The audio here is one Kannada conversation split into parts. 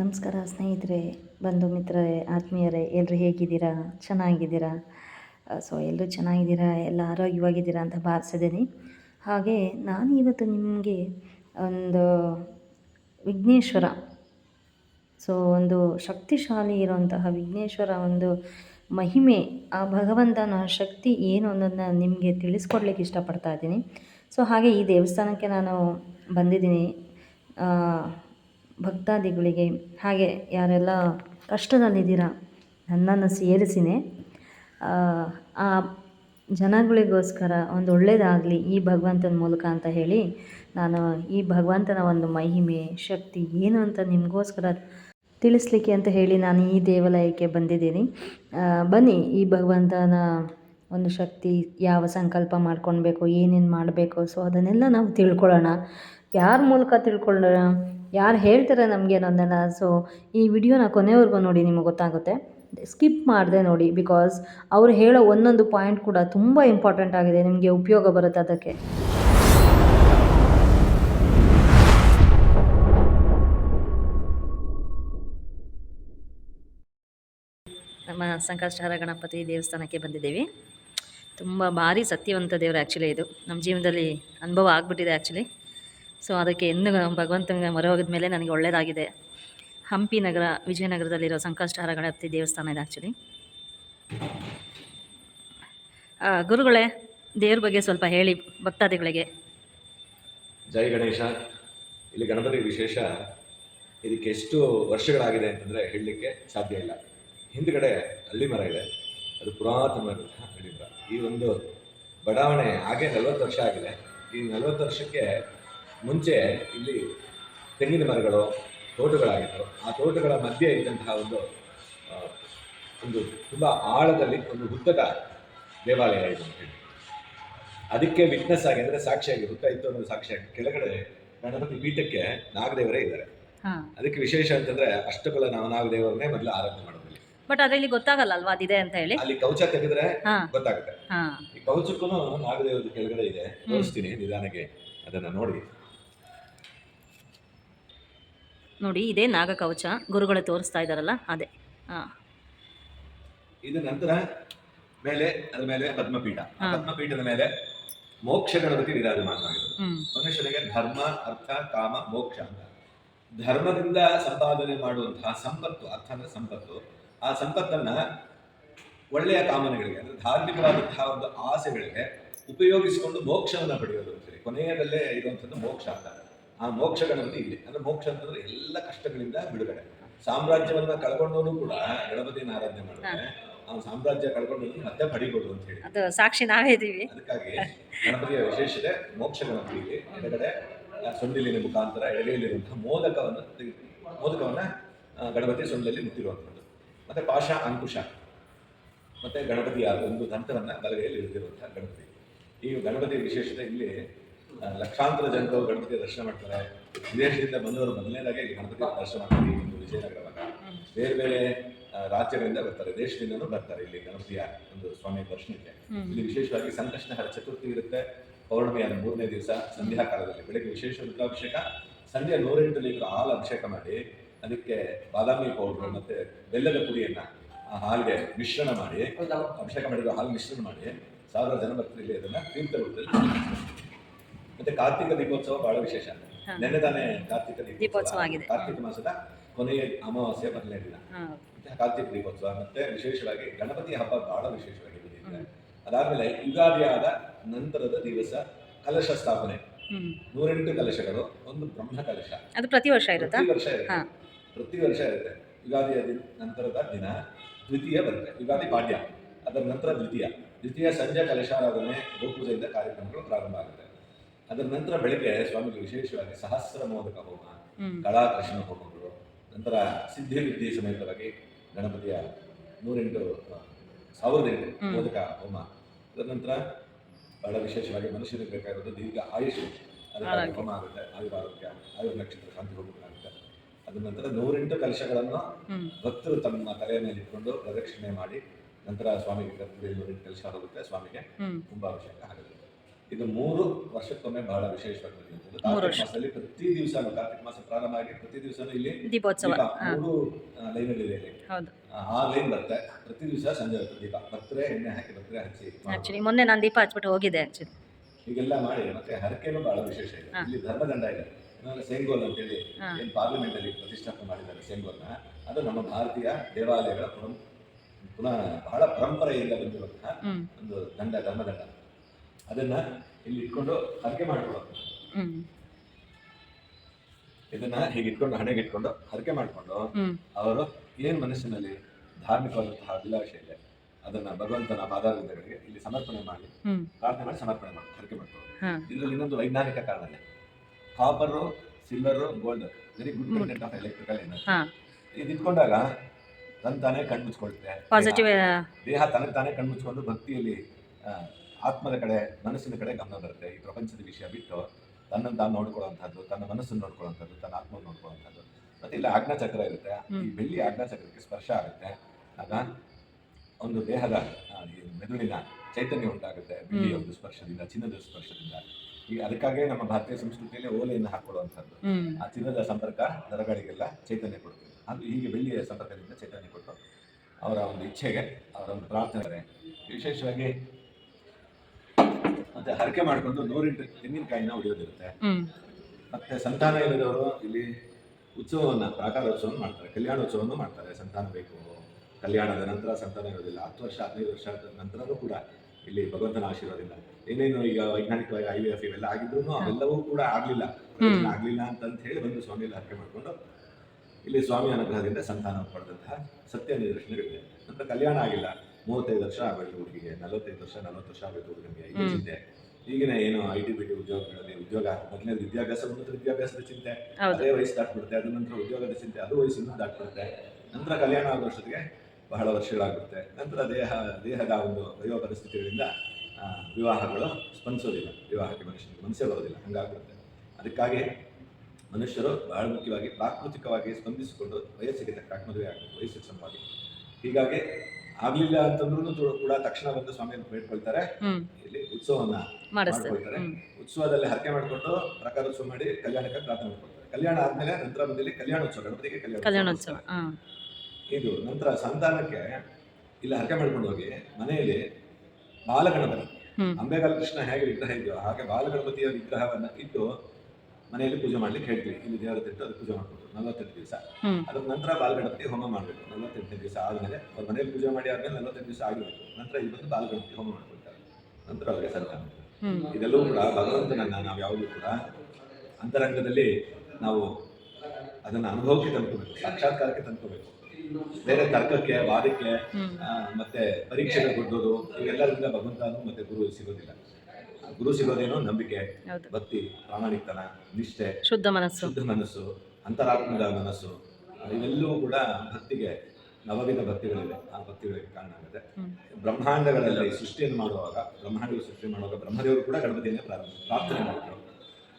ನಮಸ್ಕಾರ ಸ್ನೇಹಿತರೆ, ಬಂಧು ಮಿತ್ರರೇ, ಆತ್ಮೀಯರೇ ಎಲ್ಲರೂ ಹೇಗಿದ್ದೀರಾ? ಚೆನ್ನಾಗಿದ್ದೀರಾ? ಸೊ ಎಲ್ಲರೂ ಚೆನ್ನಾಗಿದ್ದೀರಾ? ಎಲ್ಲ ಆರೋಗ್ಯವಾಗಿದ್ದೀರಾ ಅಂತ ಭಾವಿಸಿದ್ದೀನಿ. ಹಾಗೆ ನಾನು ಇವತ್ತು ನಿಮಗೆ ಒಂದು ವಿಘ್ನೇಶ್ವರ, ಸೊ ಒಂದು ಶಕ್ತಿಶಾಲಿ ಇರುವಂತಹ ವಿಘ್ನೇಶ್ವರ ಒಂದು ಮಹಿಮೆ, ಆ ಭಗವಂತನ ಶಕ್ತಿ ಏನು ಅನ್ನೋದನ್ನ ನಿಮಗೆ ತಿಳಿಸ್ಕೊಡ್ಲಿಕ್ಕೆ ಇಷ್ಟಪಡ್ತಾ ಇದ್ದೀನಿ. ಸೊ ಹಾಗೆ ಈ ದೇವಸ್ಥಾನಕ್ಕೆ ನಾನು ಬಂದಿದ್ದೀನಿ. ಭಕ್ತಾದಿಗಳಿಗೆ ಹಾಗೆ ಯಾರೆಲ್ಲ ಕಷ್ಟದಲ್ಲಿದ್ದೀರಾ ನನ್ನನ್ನು ಸೇರಿಸಿನೇ. ಆ, ಜನಗಳಿಗೋಸ್ಕರ ಒಂದು ಒಳ್ಳೆಯದಾಗಲಿ ಈ ಭಗವಂತನ ಮೂಲಕ ಅಂತ ಹೇಳಿ ನಾನು ಈ ಭಗವಂತನ ಒಂದು ಮಹಿಮೆ ಶಕ್ತಿ ಏನು ಅಂತ ನಿಮಗೋಸ್ಕರ ತಿಳಿಸ್ಲಿಕ್ಕೆ ಅಂತ ಹೇಳಿ ನಾನು ಈ ದೇವಾಲಯಕ್ಕೆ ಬಂದಿದ್ದೀನಿ. ಬನ್ನಿ ಈ ಭಗವಂತನ ಒಂದು ಶಕ್ತಿ ಯಾವ ಸಂಕಲ್ಪ ಮಾಡ್ಕೊಳ್ಬೇಕು ಏನೇನು ಮಾಡಬೇಕು ಸೊ ಅದನ್ನೆಲ್ಲ ನಾವು ತಿಳ್ಕೊಳ್ಳೋಣ. ಯಾರ ಮೂಲಕ ತಿಳ್ಕೊಳ್ಳೋಣ? ಯಾರು ಹೇಳ್ತಾರೆ ನಮಗೆ ಅನ್ನೋದನ್ನ. ಸೊ ಈ ವಿಡಿಯೋನ ಕೊನೆವರೆಗೂ ನೋಡಿ, ನಿಮಗೆ ಗೊತ್ತಾಗುತ್ತೆ. ಸ್ಕಿಪ್ ಮಾಡಿದೆ ನೋಡಿ ಬಿಕಾಸ್ ಅವ್ರು ಹೇಳೋ ಒಂದೊಂದು ಪಾಯಿಂಟ್ ಕೂಡ ತುಂಬ ಇಂಪಾರ್ಟೆಂಟ್ ಆಗಿದೆ. ನಿಮಗೆ ಉಪಯೋಗ ಬರುತ್ತೆ ಅದಕ್ಕೆ. ನಮ್ಮ ಸಂಕಷ್ಟಹರ ಗಣಪತಿ ದೇವಸ್ಥಾನಕ್ಕೆ ಬಂದಿದ್ದೀವಿ. ತುಂಬ ಭಾರಿ ಸತ್ಯವಂತ ದೇವರು ಆ್ಯಕ್ಚುಲಿ ಇದು. ನಮ್ಮ ಜೀವನದಲ್ಲಿ ಅನುಭವ ಆಗಿಬಿಟ್ಟಿದೆ ಆ್ಯಕ್ಚುಲಿ ಸೊ ಅದಕ್ಕೆ ಎಂದು ಭಗವಂತನ ಮೊರೆ ಹೋಗಿದ ಮೇಲೆ ನನಗೆ ಒಳ್ಳೆಯದಾಗಿದೆ ಹಂಪಿ ನಗರ, ವಿಜಯನಗರದಲ್ಲಿರೋ ಸಂಕಷ್ಟಹರ ಗಣಪತಿ ದೇವಸ್ಥಾನ ಇದೆ ಆ್ಯಕ್ಚುಲಿ ಗುರುಗಳೇ, ದೇವ್ರ ಬಗ್ಗೆ ಸ್ವಲ್ಪ ಹೇಳಿ ಭಕ್ತಾದಿಗಳಿಗೆ. ಜೈ ಗಣೇಶ. ಇಲ್ಲಿ ಗಣಪತಿ ವಿಶೇಷ ಇದಕ್ಕೆ ಎಷ್ಟು ವರ್ಷಗಳಾಗಿದೆ ಅಂತಂದರೆ ಹೇಳಲಿಕ್ಕೆ ಸಾಧ್ಯ ಇಲ್ಲ. ಹಿಂದ್ಗಡೆ ಹಳ್ಳಿ ಮರ ಇದೆ. ಅದು ಪುರಾತನ ಹಳ್ಳಿ ಮರ. ಈ ಒಂದು ಬಡಾವಣೆ ಹಾಗೆ ನಲವತ್ತು ವರ್ಷ ಆಗಿದೆ. ಈ ನಲವತ್ತು ವರ್ಷಕ್ಕೆ ಮುಂಚೆ ಇಲ್ಲಿ ತೆಂಗಿನ ಮರಗಳು ತೋಟಗಳಾಗಿತ್ತು ಆ ತೋಟಗಳ ಮಧ್ಯೆ ಇದ್ದಂತಹ ಒಂದು ಒಂದು ತುಂಬ ಆಳದಲ್ಲಿ ಒಂದು ಹುತ್ತದ ದೇವಾಲಯ ಇದೆ ಅಂತ ಹೇಳಿ ಅದಕ್ಕೆ ವಿಟ್ನೆಸ್ ಆಗಿ ಅಂದರೆ ಸಾಕ್ಷಿಯಾಗಿ ಹುತ್ತ ಇತ್ತು ಅನ್ನೋದು ಸಾಕ್ಷಿಯಾಗಿ ಕೆಳಗಡೆ ಗಣಪತಿ ಪೀಠಕ್ಕೆ ನಾಗದೇವರೇ ಇದ್ದಾರೆ. ಅದಕ್ಕೆ ವಿಶೇಷ ಅಂತಂದ್ರೆ ಅಷ್ಟಕುಲ ನಾವು ನಾಗದೇವರನ್ನೇ ಮೊದಲು ಆರಾಧನೆ ಮಾಡೋದಿಲ್ಲ ಬಟ್ ಅದರಲ್ಲಿ ಗೊತ್ತಾಗಲ್ಲ ಅಲ್ವಾ ಅದಿದೆ ಅಂತ ಹೇಳಿ? ಅಲ್ಲಿ ಕವಚ ತೆಗೆದ್ರೆ ಗೊತ್ತಾಗುತ್ತೆ. ಈ ಕವಚಕ್ಕೂ ನಾಗದೇವರ ಕೆಳಗಡೆ ಇದೆ. ತೋರಿಸ್ತೀನಿ ನಿಧಾನಕ್ಕೆ. ಅದನ್ನ ನೋಡಿ. ನೋಡಿ ಇದೇ ನಾಗಕವಚ ಗುರುಗಳು ತೋರಿಸ್ತಾ ಇದಾರಲ್ಲ ಅದೇ. ಹಾಂ ಇದು ನಂತರ ಮೇಲೆ ಅದ್ರ ಮೇಲೆ ಪದ್ಮಪೀಠ. ಆ. ಪದ್ಮಪೀಠದ ಮೇಲೆ ಮೋಕ್ಷ ಗಣಪತಿ ವಿರಾಜಮಾನವಾಗಿರೋದು ಮನುಷ್ಯನಿಗೆ ಧರ್ಮ ಅರ್ಥ ಕಾಮ ಮೋಕ್ಷ ಅಂತ. ಧರ್ಮದಿಂದ ಸಂಪಾದನೆ ಮಾಡುವಂತಹ ಸಂಪತ್ತು ಅರ್ಥ ಅಂದ್ರೆ ಸಂಪತ್ತು ಆ ಸಂಪತ್ತನ್ನ ಒಳ್ಳೆಯ ಕಾಮನೆಗಳಿಗೆ ಅಂದ್ರೆ ಧಾರ್ಮಿಕವಾದಂತಹ ಒಂದು ಆಸೆಗಳಿಗೆ ಉಪಯೋಗಿಸಿಕೊಂಡು ಮೋಕ್ಷವನ್ನು ಪಡೆಯೋದು ಅಂತೇಳಿ ಕೊನೆಯದಲ್ಲೇ ಇರುವಂಥದ್ದು ಮೋಕ್ಷ ಅಂತ. ಆ ಮೋಕ್ಷ ಗಣಪತಿ ಇಲ್ಲಿ ಅಂದ್ರೆ ಮೋಕ್ಷ ಅಂತಂದ್ರೆ ಎಲ್ಲ ಕಷ್ಟಗಳಿಂದ ಬಿಡುಗಡೆ. ಸಾಮ್ರಾಜ್ಯವನ್ನ ಕಳ್ಕೊಂಡವನು ಕೂಡ ಗಣಪತಿನ ಆರಾಧನೆ ಮಾಡಿದ್ರೆ ಆ ಸಾಮ್ರಾಜ್ಯ ಕಳ್ಕೊಂಡು ಮತ್ತೆ ಪಡಿಬೋದು ಅಂತ ಹೇಳಿ. ಅದು ಸಾಕ್ಷಿ ನಾವೇ ಇದೀವಿ. ಅದಕ್ಕಾಗಿ ಗಣಪತಿಯ ವಿಶೇಷತೆ ಮೋಕ್ಷ ಗಣಪತಿಯಲ್ಲಿ ಎಡಗಡೆ ಸೊಂಡಿಲಿನ ಮುಖಾಂತರ ಎಡಗೈಲಿರುವಂತಹ ಮೋದಕವನ್ನು ಮೋದಕವನ್ನ ಗಣಪತಿ ಸೊಂಡಲಲ್ಲಿ ಮುಟ್ಟಿರುವಂಥದ್ದು ಮತ್ತೆ ಪಾಶ ಅಂಕುಶ. ಮತ್ತೆ ಗಣಪತಿಯ ಒಂದು ದಂತವನ್ನ ಬಲಗೈಯಲ್ಲಿ ಇಳಿದಿರುವಂತಹ ಗಣಪತಿ. ಈ ಗಣಪತಿಯ ವಿಶೇಷತೆ ಇಲ್ಲಿ ಲಕ್ಷಾಂತರ ಜನರು ಗಣಪತಿ ದರ್ಶನ ಮಾಡ್ತಾರೆ. ವಿದೇಶದಿಂದ ಬಂದವರು ಮೊದಲನೇದಾಗಿ ಗಣಪತಿ ದರ್ಶನ ಮಾಡ್ತಾರೆ ಒಂದು ವಿಜಯನಗರವಾಗ ಬೇರೆ ಬೇರೆ ರಾಜ್ಯಗಳಿಂದ ಬರ್ತಾರೆ ದೇಶದಿಂದನೂ ಬರ್ತಾರೆ ಇಲ್ಲಿ ಗಣಪತಿಯ ಒಂದು ಸ್ವಾಮಿ ದರ್ಶನಕ್ಕೆ. ಇಲ್ಲಿ ವಿಶೇಷವಾಗಿ ಸಂಕಷ್ಟಹರ ಚತುರ್ಥಿ ಇರುತ್ತೆ. ಪೌರ್ಣಿಮೆಯ ಮೂರನೇ ದಿವಸ ಸಂಧ್ಯಾ ಕಾಲದಲ್ಲಿ. ಬೆಳಗ್ಗೆ ವಿಶೇಷ ರುದ್ರಾಭಿಷೇಕ. ಸಂಜೆ ನೂರೆಂಟು ಲೀಟರ್ ಹಾಲು ಅಭಿಷೇಕ ಮಾಡಿ ಅದಕ್ಕೆ ಬಾದಾಮಿ ಪೌಡರ್ ಮತ್ತೆ ಬೆಲ್ಲದ ಪುಡಿಯನ್ನ ಆ ಹಾಲಿಗೆ ಮಿಶ್ರಣ ಮಾಡಿ ಅಭಿಷೇಕ ಮಾಡಿದ ಹಾಲು ಮಿಶ್ರಣ ಮಾಡಿ ಸಾವಿರ ಜನ ಭಕ್ತರಲ್ಲಿ ಅದನ್ನ ತೀರ್ಥ ರೂಪದಲ್ಲಿ ಕಾರ್ತಿಕ ದೀಪೋತ್ಸವ ಬಹಳ ವಿಶೇಷ. ನೆನ್ನೆ ತಾನೇ ಕಾರ್ತಿಕ ದೀಪೋತ್ಸವ ಆಗಿದೆ. ಕಾರ್ತಿಕ ಮಾಸದ ಕೊನೆಯ ಅಮಾವಾಸ್ಯೆ ಬರಲೇ ದಿನ ಕಾರ್ತಿಕ ದೀಪೋತ್ಸವ ಮತ್ತೆ ವಿಶೇಷವಾಗಿ ಗಣಪತಿ ಹಬ್ಬ ಬಹಳ ವಿಶೇಷವಾಗಿ ಬಂದಿದೆ. ಅದಾದ್ಮೇಲೆ ಯುಗಾದಿ ಆದ ನಂತರದ ದಿವಸ ಕಲಶ ಸ್ಥಾಪನೆ. ನೂರೆಂಟು ಕಲಶಗಳು ಒಂದು ಬ್ರಹ್ಮ ಕಲಶ. ಅದು ಪ್ರತಿ ವರ್ಷ ಇರುತ್ತಾ? ಪ್ರತಿ ವರ್ಷ ಇರುತ್ತೆ. ಪ್ರತಿ ವರ್ಷ ಇರುತ್ತೆ. ಯುಗಾದಿಯ ದಿನ ನಂತರದ ದಿನ ದ್ವಿತೀಯ ಬರುತ್ತೆ. ಯುಗಾದಿ ಪಾಡ್ಯ. ಅದರ ನಂತರ ದ್ವಿತೀಯ. ದ್ವಿತೀಯ ಸಂಜೆ ಕಲಶಾರಾಧನೆ ಗೋಪೂಜೆಯಿಂದ ಕಾರ್ಯಕ್ರಮಗಳು ಪ್ರಾರಂಭ ಆಗುತ್ತೆ. ಅದರ ನಂತರ ಬೆಳಗ್ಗೆ ಸ್ವಾಮಿಗೆ ವಿಶೇಷವಾಗಿ ಸಹಸ್ರ ಮೋದಕ ಹೋಮ ಕಲಾಕೃಷ್ಣ ಹೋಮಗಳು ನಂತರ ಸಿದ್ಧಿ ವಿದ್ಯೆ ಸಮೇತವಾಗಿ ಗಣಪತಿಯ ನೂರೆಂಟು ಸಾವಿರ ಸಾವಿರದ ಎಂಟು ಮೋದಕ ಹೋಮ. ಅದರ ನಂತರ ಬಹಳ ವಿಶೇಷವಾಗಿ ಮನುಷ್ಯನಿಗೆ ಬೇಕಾಗಿರೋದು ದೀರ್ಘ ಆಯುಷ್ ಆರೋಗ್ಯ. ಹೋಮ ಆಗುತ್ತೆ ಆಯುರ್ ಆರೋಗ್ಯ ಆಯುರ್ ನಕ್ಷತ್ರ ಶಾಂತಿ ಹೋಮಗಳಾಗುತ್ತೆ ಅದರ ನಂತರ ನೂರೆಂಟು ಕಲಶಗಳನ್ನು ಭಕ್ತರು ತಮ್ಮ ತಲೆಯ ಮೇಲೆ ಇಟ್ಕೊಂಡು ಪ್ರದಕ್ಷಿಣೆ ಮಾಡಿ ನಂತರ ಸ್ವಾಮಿಗೆ ಕರ್ತವ್ಯ ನೂರೆಂಟು ಕಲಶ ಹೋಗುತ್ತೆ ಸ್ವಾಮಿಗೆ ತುಂಬಾ ಕುಂಭಾಭಿಷೇಕ ಆಗುತ್ತೆ ಇದು ಮೂರು ವರ್ಷಕ್ಕೊಮ್ಮೆ ಬಹಳ ವಿಶೇಷವಾಗಿ ನಡೆಯುವಂಥದ್ದು ಕಾರ್ತಿಕ ಮಾಸದಲ್ಲಿ ಪ್ರತಿ ದಿವಸ ಕಾರ್ತಿಕ ಮಾಸ ಪ್ರಾರಂಭ ಆಗಿ ಪ್ರತಿ ದಿವಸ ಇಲ್ಲಿ ದೀಪೋತ್ಸವ. ಮೂರು ಲೈನ್ಗಳಿದೆ ಇಲ್ಲಿ. ಹೌದು. ಆ, ಲೈನ್ ಬರುತ್ತೆ. ಪ್ರತಿ ದಿವಸ ಸಂಜೆ ದೀಪ. ಬತ್ತರೆ ಎಣ್ಣೆ ಹಾಕಿ ಬತ್ತರೆ ಹಚ್ಚಿ ಆಕ್ಚುಲಿ ಮೊನ್ನೆ ನಾನು ದೀಪ ಹಚ್ಬಿಟ್ಟು ಹೋಗಿದ್ದೆ ಆಕ್ಚುಲಿ ಹೀಗೆಲ್ಲ ಮಾಡಿ ಮತ್ತೆ ಹರಕೆನು ಬಹಳ ವಿಶೇಷ ಇದೆ. ಇಲ್ಲಿ ಧರ್ಮದಂಡ ಇದೆ. ಸೆಂಗೋಲ್ ಅಂತೇಳಿ ಹೇಳಿ ಏನು ಪಾರ್ಲಿಮೆಂಟ್ ಅಲ್ಲಿ ಪ್ರತಿಷ್ಠಾಪನೆ ಮಾಡಿದ್ದಾರೆ ಸೇಂಗೋಲ್ನ ಅದು ನಮ್ಮ ಭಾರತೀಯ ದೇವಾಲಯಗಳ ಪುನಃ ಬಹಳ ಪರಂಪರೆಯಿಂದ ಬಂದಿರುವಂತಹ ಒಂದು ದಂಡ ಧರ್ಮದಂಡ. ಅದನ್ನ ಇಲ್ಲಿ ಇಟ್ಕೊಂಡು ಹರಕೆ ಮಾಡ್ಕೊಳ್ಳೋದು. ಇದನ್ನ ಹೀಗೆ ಇಟ್ಕೊಂಡು ಹಣೆಗೆ ಇಟ್ಕೊಂಡು ಹರಕೆ ಮಾಡಿಕೊಂಡು ಅವರು ಏನ್ ಮನಸ್ಸಿನಲ್ಲಿ ಧಾರ್ಮಿಕವಾದಂತಹ ಅಭಿಲಾಷೆ ಇದೆ ಅದನ್ನ ಭಗವಂತನ ಪಾದಾರ್ಗಳಿಗೆ ಇಲ್ಲಿ ಸಮರ್ಪಣೆ ಮಾಡಿ ಪ್ರಾರ್ಥನೆ ಮಾಡಿ ಸಮರ್ಪಣೆ ಮಾಡಿ ಹರಕೆ ಮಾಡ್ಕೊಳ್ಳೋದು. ಇದರಲ್ಲಿ ಇನ್ನೊಂದು ವೈಜ್ಞಾನಿಕ ಕಾರಣ ಇದೆ. Copper silver gold very good content of electrical energy ಇದು ಇಟ್ಕೊಂಡಾಗ ತನ್ನ ತಾನೇ ಕಣ್ಣು ಮುಚ್ಕೊಳುತ್ತೆ ಪಾಸಿಟಿವ್ ದೇಹ ತನಗೆ ತಾನೇ ಕಣ್ಮುಚ್ಕೊಂಡು ಭಕ್ತಿಯಲ್ಲಿ ಆತ್ಮದ ಕಡೆ ಮನಸ್ಸಿನ ಕಡೆ ಗಮನ ಬರುತ್ತೆ. ಈ ಪ್ರಪಂಚದ ವಿಷಯ ಬಿಟ್ಟು ತನ್ನನ್ನು ತಾನು ನೋಡ್ಕೊಳ್ಳುವಂಥದ್ದು ತನ್ನ ಮನಸ್ಸನ್ನು ನೋಡ್ಕೊಳ್ಳುವಂಥದ್ದು ತನ್ನ ಆತ್ಮವನ್ನು ನೋಡ್ಕೊಳ್ಳುವಂಥದ್ದು. ಮತ್ತೆ ಇಲ್ಲಿ ಆಜ್ಞಾ ಚಕ್ರ ಇರುತ್ತೆ. ಈ ಬೆಳ್ಳಿ ಆಜ್ಞಾ ಚಕ್ರಕ್ಕೆ ಸ್ಪರ್ಶ ಆಗುತ್ತೆ. ಆಗ ಒಂದು ದೇಹದ ಮೆದುಳಿನ ಚೈತನ್ಯ ಉಂಟಾಗುತ್ತೆ. ಬೆಳ್ಳಿಯ ಒಂದು ಸ್ಪರ್ಶದಿಂದ ಚಿನ್ನದ ಸ್ಪರ್ಶದಿಂದ. ಈಗ ಅದಕ್ಕಾಗೇ ನಮ್ಮ ಭಾರತೀಯ ಸಂಸ್ಕೃತಿಯಲ್ಲಿ ಓಲೆಯನ್ನು ಹಾಕೊಳ್ಳುವಂಥದ್ದು. ಆ ಚಿನ್ನದ ಸಂಪರ್ಕ ನರಗಳಿಗೆಲ್ಲ ಚೈತನ್ಯ ಕೊಡುತ್ತೆ. ಅದು ಹೀಗೆ ಬೆಳ್ಳಿಯ ಸಂಪರ್ಕದಿಂದ ಚೈತನ್ಯ ಕೊಟ್ಟು ಅವರ ಒಂದು ಇಚ್ಛೆಗೆ ಅವರ ಒಂದು ಪ್ರಾರ್ಥನೆ ವಿಶೇಷವಾಗಿ ಮತ್ತೆ ಹರಕೆ ಮಾಡ್ಕೊಂಡು ನೂರೆಂಟು ತೆಂಗಿನಕಾಯಿನ ಉಳಿಯೋದಿರುತ್ತೆ. ಮತ್ತೆ ಸಂತಾನ ಇಲ್ಲದವರು ಇಲ್ಲಿ ಉತ್ಸವವನ್ನು ಪ್ರಾಕಾರೋತ್ಸವವನ್ನು ಮಾಡ್ತಾರೆ ಕಲ್ಯಾಣೋತ್ಸವವನ್ನು ಮಾಡ್ತಾರೆ. ಸಂತಾನ ಬೇಕು. ಕಲ್ಯಾಣದ ನಂತರ ಸಂತಾನ ಇರೋದಿಲ್ಲ. ಹತ್ತು ವರ್ಷ ಹದಿನೈದು ವರ್ಷ ನಂತರನೂ ಕೂಡ ಇಲ್ಲಿ ಭಗವಂತನ ಆಶೀರ್ವಾದದಿಂದ ಏನೇನು ಈಗ ವೈಜ್ಞಾನಿಕವಾಗಿ ಐ ವಿ ಎಫ್ ಇವೆಲ್ಲ ಆಗಿದ್ರು ಅವೆಲ್ಲವೂ ಕೂಡ ಆಗಲಿಲ್ಲ. ಆಗಲಿಲ್ಲ ಅಂತಂತ ಹೇಳಿ ಬಂದು ಸ್ವಾಮಿಯಲ್ಲಿ ಹರಕೆ ಮಾಡಿಕೊಂಡು ಇಲ್ಲಿ ಸ್ವಾಮಿ ಅನುಗ್ರಹದಿಂದ ಸಂತಾನ ಪಡೆದಂತಹ ಸತ್ಯ ನಿದರ್ಶನಗಳಿದೆ ನಂತರ ಕಲ್ಯಾಣ ಆಗಿಲ್ಲ. ಮೂವತ್ತೈದು ವರ್ಷ ಆಗಬೇಕು ಹುಡುಗಿಗೆ ನಲವತ್ತೈದು ವರ್ಷ ನಲವತ್ತು ವರ್ಷ ಆಗಬೇಕು ಹುಡುಗನಿಗೆ ಇದು. ಚಿಂತೆ. ಈಗಿನ ಏನು ಐ ಟಿ ಬಿ ಟಿ ಉದ್ಯೋಗಗಳಲ್ಲಿ ಉದ್ಯೋಗ ಮೊದಲನೇ ವಿದ್ಯಾಭ್ಯಾಸ ಉನ್ನತ ವಿದ್ಯಾಭ್ಯಾಸದ ಚಿಂತೆ. ಅದೇ ವಯಸ್ಸು ದಾಟ್ಬಿಡುತ್ತೆ ಅದ ನಂತರ ಉದ್ಯೋಗದ ಚಿಂತೆ ಅದು ವಯಸ್ಸು ಇನ್ನೂ ದಾಟ್ಬಿಡುತ್ತೆ. ನಂತರ ಕಲ್ಯಾಣ ಆಗೋ ವರ್ಷದಿಗೆ ಬಹಳ ವರ್ಷಗಳಾಗುತ್ತೆ. ನಂತರ ದೇಹ ದೇಹದ ಒಂದು ವಯೋ ಪರಿಸ್ಥಿತಿಗಳಿಂದ ಆ, ವಿವಾಹಗಳು ಸ್ಪಂದಿಸೋದಿಲ್ಲ. ವಿವಾಹಕ್ಕೆ ಮನುಷ್ಯನಿಗೆ ಮನಸ್ಸೇ ಬರೋದಿಲ್ಲ ಹಂಗಾಗ್ಬಿಡುತ್ತೆ. ಅದಕ್ಕಾಗಿ ಮನುಷ್ಯರು ಬಹಳ ಮುಖ್ಯವಾಗಿ ಪ್ರಾಕೃತಿಕವಾಗಿ ಸ್ಪಂದಿಸಿಕೊಂಡು ವಯಸ್ಸಿಗೆ ತಕ್ಕ ಮದುವೆ ಆಗಬೇಕು ವಯಸ್ಸಿಗೆ ಸಂಪಾದಿಸಬೇಕು ಹೀಗಾಗಿ ಆಗಲಿಲ್ಲ ಅಂತಂದ್ರೂ ಕೂಡ ತಕ್ಷಣ ಬಂದು ಸ್ವಾಮಿಯನ್ನು ಬೇಡ್ಕೊಳ್ತಾರೆ ಇಲ್ಲಿ ಉತ್ಸವವನ್ನ ಮಾಡ್ಕೊಳ್ತಾರೆ. ಉತ್ಸವದಲ್ಲಿ ಹರಕೆ ಮಾಡಿಕೊಂಡು ಪ್ರಕಾರೋತ್ಸವ ಮಾಡಿ ಕಲ್ಯಾಣಕ್ಕೆ ಪ್ರಾರ್ಥನೆ ಮಾಡ್ಕೊಳ್ತಾರೆ. ಕಲ್ಯಾಣ ಆದ್ಮೇಲೆ ನಂತರ ಬಂದಿಲ್ಲಿ ಕಲ್ಯಾಣೋತ್ಸವ ಗಣಪತಿಗೆ ಕಲ್ಯಾಣ ಕಲ್ಯಾಣೋತ್ಸವ ಇದು ನಂತರ ಸಂತಾನಕ್ಕೆ ಇಲ್ಲಿ ಹರಕೆ ಮಾಡ್ಕೊಂಡು ಹೋಗಿ ಮನೆಯಲ್ಲಿ ಬಾಲಗಣಪತಿ. ಅಂಬೇಗಾಲ ಕೃಷ್ಣ ಹೇಗೆ ವಿಗ್ರಹ ಇದೆಯೋ ಹಾಗೆ ಬಾಲಗಣಪತಿಯ ವಿಗ್ರಹವನ್ನ ಇಟ್ಟು ಮನೆಯಲ್ಲಿ ಪೂಜೆ ಮಾಡ್ಲಿಕ್ಕೆ ಹೇಳ್ತೀವಿ. ಇಲ್ಲಿ ದೇವರ ತಿಟ್ಟು ಅದು ಪೂಜೆ ಮಾಡ್ಕೊಂಡು ನಲವತ್ತೆಂಟು ದಿವಸ. ಅದ್ರ ನಂತರ ಬಾಲಗಣಪತಿ ಹೋಮ ಮಾಡಬೇಕು. ನಲವತ್ತೆಂಟು ದಿವಸ ಆದಮೇಲೆ ಅವ್ರ ಮನೆಯಲ್ಲಿ ಪೂಜೆ ಮಾಡಿ ಆದ್ಮೇಲೆ ನಲವತ್ತೆಂಟು ದಿವಸ ಆಗಿರ್ಬೇಕು. ನಂತರ ಇಲ್ಲಿ ಬಂದು ಬಾಲಗಣಪತಿ ಹೋಮ ಮಾಡ್ಕೊಳ್ತಾರೆ ನಂತರ ಅವರಿಗೆ ಸರ್ಕಾರ ಇದೆಲ್ಲವೂ ಕೂಡ ಭಗವಂತನನ್ನ ನಾವು ಯಾವಾಗಲೂ ಕೂಡ ಅಂತರಂಗದಲ್ಲಿ ನಾವು ಅದನ್ನ ಅನುಭವಕ್ಕೆ ತಂದ್ಕೋಬೇಕು. ಸಾಕ್ಷಾತ್ಕಾರಕ್ಕೆ ತಂದ್ಕೋಬೇಕು. ಬೇರೆ ತರ್ಕಕ್ಕೆ ವಾದಕ್ಕೆ ಮತ್ತೆ ಪರೀಕ್ಷೆಗೆ ಕೊಡೋದು ಇವೆಲ್ಲರಿಂದ ಭಗವಂತನು ಮತ್ತೆ ಗುರು ಸಿಗೋದಿಲ್ಲ. ಗುರು ಸಿಗೋದೇನೋ ನಂಬಿಕೆ ಹೌದು. ಭಕ್ತಿ ಪ್ರಾಮಾಣಿಕತನ ನಿಷ್ಠೆ ಶುದ್ಧ ಮನಸ್ಸು. ಶುದ್ಧ ಮನಸ್ಸು ಅಂತರಾತ್ಮದ ಮನಸ್ಸು ಇವೆಲ್ಲವೂ ಕೂಡ ಭಕ್ತಿಗೆ ನವವಿಧ ಭಕ್ತಿಗಳಿವೆ. ಆ ಭಕ್ತಿಗಳಿಗೆ ಕಾರಣ ಆಗುತ್ತೆ. ಹ್ಮ್. ಬ್ರಹ್ಮಾಂಡಗಳಲ್ಲಿ ಸೃಷ್ಟಿಯನ್ನು ಮಾಡುವಾಗ ಬ್ರಹ್ಮಾಂಡಗಳು ಸೃಷ್ಟಿ ಮಾಡುವಾಗ ಬ್ರಹ್ಮದೇವರು ಕೂಡ ಗಣಪತಿಯನ್ನೇ ಪ್ರಾರ್ಥನೆ ಮಾಡಿದ್ರು.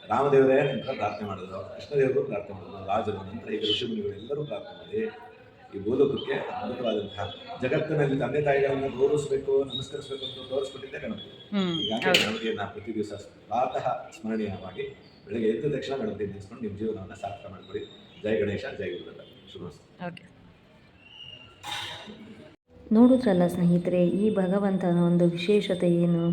ರಾಮದೇವರೇ ನಂತರ ಪ್ರಾರ್ಥನೆ ಮಾಡಿದ್ರು ಕೃಷ್ಣದೇವರು ಪ್ರಾರ್ಥನೆ ಮಾಡಿದ್ರು ರಾಜರು ನಂತರ ಈಗ ಋಷಿಮುನಿಗಳು ಎಲ್ಲರೂ ಪ್ರಾರ್ಥನೆ ಮಾಡಿ ಈ ಭೂಲೋಕಕ್ಕೆ ಅದ್ಭುತವಾದಂತಹ ಜಗತ್ತಿನಲ್ಲಿ ತಂದೆ ತಾಯಿಗಳನ್ನು ಗೌರವಿಸಬೇಕು ನಮಸ್ಕರಿಸಬೇಕು ಅಂತ ತೋರಿಸ್ಬಿಟ್ಟಿದ್ದೆ ಗಣಪತಿ ಹೌದು. ಗಣಪತಿಯನ್ನ ಪ್ರತಿ ದಿವಸ ಪ್ರಾತಃ ಸ್ಮರಣೀಯವಾಗಿ ಬೆಳಗ್ಗೆ ಎದ್ದ ತಕ್ಷಣ ಗಣಪತಿ ನಿಲ್ಲಿಸ್ಕೊಂಡು ನಿಮ್ಮ ಜೀವನವನ್ನು ಸಾರ್ಥಕ ಮಾಡಿಕೊಡಿ ಜೈ ಗಣೇಶ ಜೈ ಗುರುದತ್ತ. ಶುಭ ಓಕೆ. ನೋಡಿದ್ರಲ್ಲ ಸ್ನೇಹಿತರೆ ಈ ಭಗವಂತನ ಒಂದು ವಿಶೇಷತೆ ಏನು?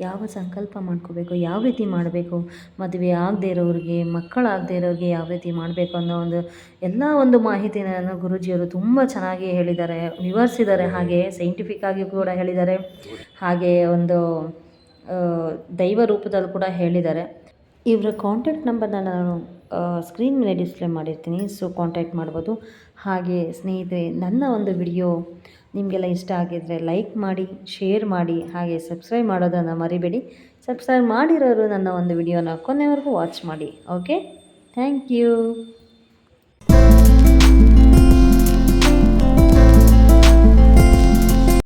ಯಾವ ಸಂಕಲ್ಪ ಮಾಡ್ಕೋಬೇಕು, ಯಾವ ರೀತಿ ಮಾಡಬೇಕು, ಮದುವೆ ಆಗದೇ ಇರೋರಿಗೆ ಮಕ್ಕಳಾಗದೇ ಇರೋರಿಗೆ ಯಾವ ರೀತಿ ಮಾಡಬೇಕು ಅನ್ನೋ ಒಂದು ಎಲ್ಲ ಒಂದು ಮಾಹಿತಿಯನ್ನು ಗುರೂಜಿಯವರು ತುಂಬ ಚೆನ್ನಾಗಿ ಹೇಳಿದ್ದಾರೆ, ವಿವರಿಸಿದ್ದಾರೆ. ಹಾಗೆ ಸೈಂಟಿಫಿಕ್ ಆಗಿ ಕೂಡ ಹೇಳಿದ್ದಾರೆ. ಹಾಗೆ ಒಂದು ದೈವ ರೂಪದಲ್ಲಿ ಕೂಡ ಹೇಳಿದ್ದಾರೆ. ಇವರ ಕಾಂಟ್ಯಾಕ್ಟ್ ನಂಬರ್ನ ನಾನು ಸ್ಕ್ರೀನ್ ಮೇಲೆ ಡಿಸ್ಪ್ಲೇ ಮಾಡಿರ್ತೀನಿ ಸೊ ಕಾಂಟ್ಯಾಕ್ಟ್ ಮಾಡ್ಬೋದು. ಹಾಗೆ ಸ್ನೇಹಿತರೆ, ನನ್ನ ಒಂದು ವಿಡಿಯೋ ನಿಮಗೆಲ್ಲ ಇಷ್ಟ ಆಗಿದ್ದರೆ ಲೈಕ್ ಮಾಡಿ ಶೇರ್ ಮಾಡಿ, ಹಾಗೆ ಸಬ್ಸ್ಕ್ರೈಬ್ ಮಾಡೋದನ್ನು ಮರಿಬೇಡಿ. ಸಬ್ಸ್ಕ್ರೈಬ್ ಮಾಡಿರೋರು ನನ್ನ ಒಂದು ವಿಡಿಯೋನ ಕೊನೆವರೆಗೂ ವಾಚ್ ಮಾಡಿ ಓಕೆ ಥ್ಯಾಂಕ್ ಯು